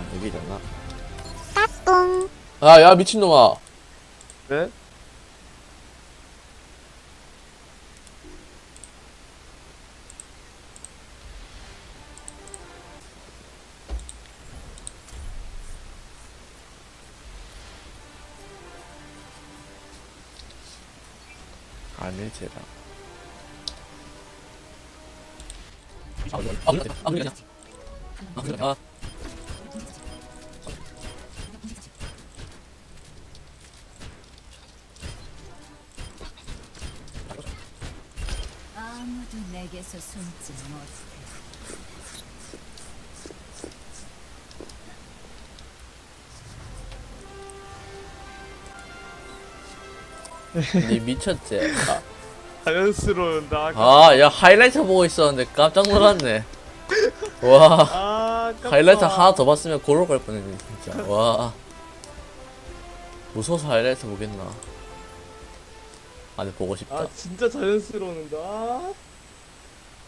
아 여기잖아 까꿍. 아야 미친놈아 네? 아밀제라 아 아 무도 내게서 숨지 못해. 니 미쳤지 자연스러운다. 아야 하이라이트 보고 있었는데 깜짝 놀랐네 와 아. 하이라이트 하나 더 봤으면 고로 갈 뻔했네 진짜 와 무서워서 하이라이트 보겠나 아니 보고 싶다 아, 진짜 자연스러운다. 아,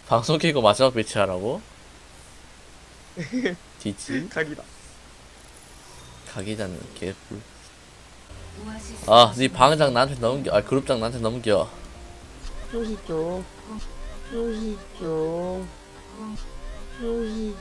방송 키고 마지막 배치 하라고? 뒤지? 각이다. 가기자는 개뿔 오아시스 아니 방장 나한테 넘겨 아 그룹장 나한테 넘겨 쪼시죠. 쪼시죠. 쪼시죠.